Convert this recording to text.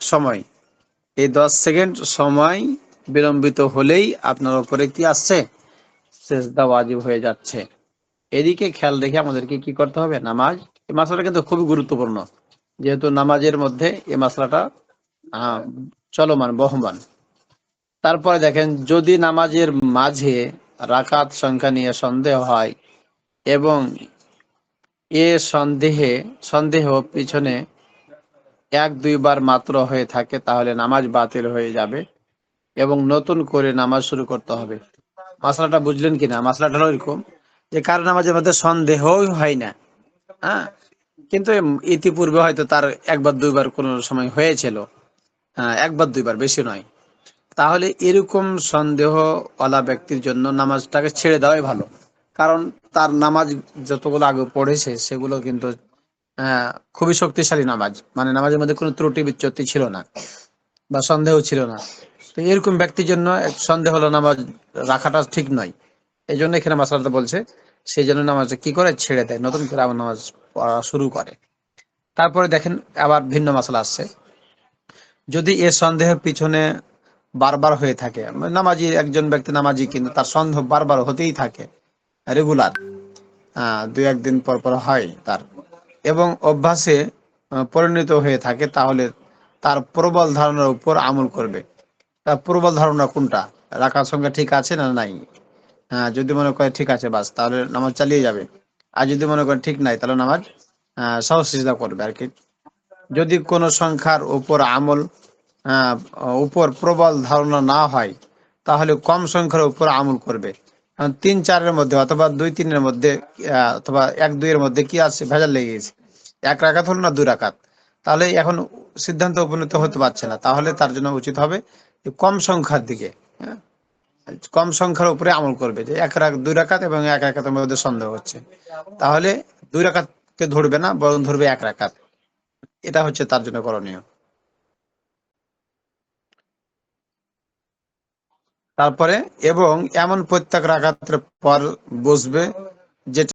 সময়। এই দশ সেকেন্ড সময় বিলম্বিত হলেই আপনার উপরে কি আসছে? সেজদা ওয়াজিব হয়ে যাচ্ছে। এদিকে খেয়াল রেখে আমাদেরকে কি করতে হবে? নামাজ। এই মশলাটা কিন্তু খুবই গুরুত্বপূর্ণ। যেহেতু নামাজের মধ্যে এই মশলাটা চলমান, বহমান। তারপরে দেখেন, যদি নামাজের মাঝে রাকাত সংখ্যা নিয়ে সন্দেহ হয় এবং এ সন্দেহে, সন্দেহ পিছনে এক দুইবার মাত্র হয়ে থাকে, তাহলে নামাজ বাতিল হয়ে যাবে এবং নতুন করে নামাজ শুরু করতে হবে। মশলাটা বুঝলেন কিনা? মশলাটা হলো এরকম যে কার নামাজের মধ্যে সন্দেহই হয় না। হ্যাঁ? কিন্তু ইতিপূর্বে হয়তো তার একবার, দুইবার কোনো সময় হয়েছিল। হ্যাঁ একবার, দুইবার বেশি নয়। তাহলে এরকম সন্দেহওয়ালা ব্যক্তির জন্য নামাজটাকে ছেড়ে দেওয়াই ভালো। কারণ তার নামাজ যতগুলো আগে পড়েছে, সেগুলো কিন্তু খুবই শক্তিশালী নামাজ। মানে নামাজের মধ্যে কোনো ত্রুটি, বিচ্যুতি ছিল না বা সন্দেহ ছিল না। তো এরকম ব্যক্তির জন্য সন্দেহ হলো নামাজ রাখাটা ঠিক নয়। এই জন্য এখানে মাসালাটা বলছে সেই জন্য নামাজটা কি করে? ছেড়ে দেয়, নতুন করে আবার নামাজ পড়া শুরু করে। তারপরে দেখেন আবার ভিন্ন মশলা আসছে। যদি এ সন্দেহের পিছনে বারবার হয়ে থাকে নামাজি একজন ব্যক্তি নামাজি কিন্তু তার সন্দেহ বারবার হতেই থাকে, রেগুলার। দুই একদিন পর পর হয় তার। এবং অভ্যাসে পরিণত হয়ে থাকে, তাহলে তার প্রবল ধারণার উপর আমল করবে। তার প্রবল ধারণা কোনটা? রাখার সঙ্গে ঠিক আছে না নাই? হ্যাঁ যদি মনে করে ঠিক আছে, বাস, তাহলে নামাজ চালিয়ে যাবে। আর যদি মনে করে ঠিক নাই, তাহলে নামাজ সিজদা করবে আর কি। যদি কোনো সংখ্যার উপর আমল উপর প্রবল ধারণা না হয়, তাহলে কম সংখ্যার উপর আমল করবে। তিন চারের মধ্যে অথবা দুই তিনের মধ্যে অথবা এক দুইয়ের মধ্যে কি আছে? ভেজাল লেগে গেছে। এক রাকাত হলো না দুই রাকাত? তাহলে এখন সিদ্ধান্ত উপনীত হতে পারছে না। তাহলে তার জন্য উচিত হবে কম সংখ্যার দিকে হ্যাঁ, কম সংখ্যার উপরে আমল করবে যে এক রাখ দুই রাকাত এবং এক রাকাতের মধ্যে সন্দেহ হচ্ছে। তাহলে দুই রাকাতকে ধরবে না বরং ধরবে এক রাকাত। এটা হচ্ছে তার জন্য করণীয়। তারপরে এবং এমন প্রত্যেক রাকাতের পর বসবে যেটা